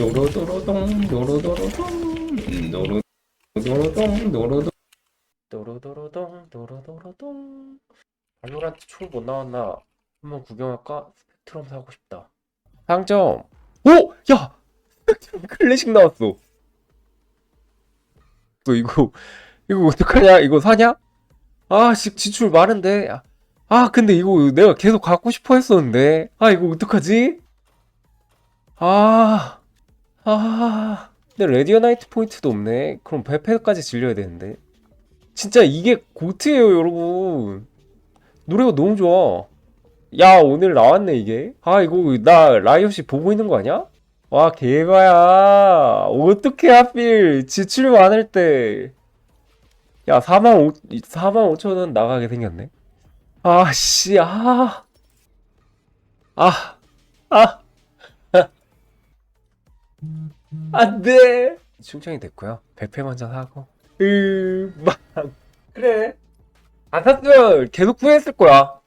노로도로동 노로도로동 노로도로동 노로도 노로도로동 노로도로동 발로란트 초못 나왔나 한번 구경할까? 스펙트럼 사고 싶다 상점 오! 야! 스펙트럼 클래식 나왔어 너 이거 이거 어떡하냐? 이거 사냐? 아, 씨, 지출 많은데. 아, 아, 근데 이거 내가 계속 갖고 싶어 했었는데. 아, 이거 어떡하지? 아, 아. 근데 레디어 나이트 포인트도 없네. 그럼 배패까지 질려야 되는데. 진짜 이게 고트예요, 여러분. 노래가 너무 좋아. 야, 오늘 나왔네, 이게. 아, 이거 나 라이엇이 보고 있는 거 아니야? 와, 개바야. 어떻게 하필 지출 많을 때. 야, 4만 5, 4만 5천 원 나가게 생겼네. 아, 씨, 아. 아, 아. 안 돼. 충전이 됐고요. 배패 먼저 사고. 으, 막. 그래. 안 샀으면 계속 후회했을 거야.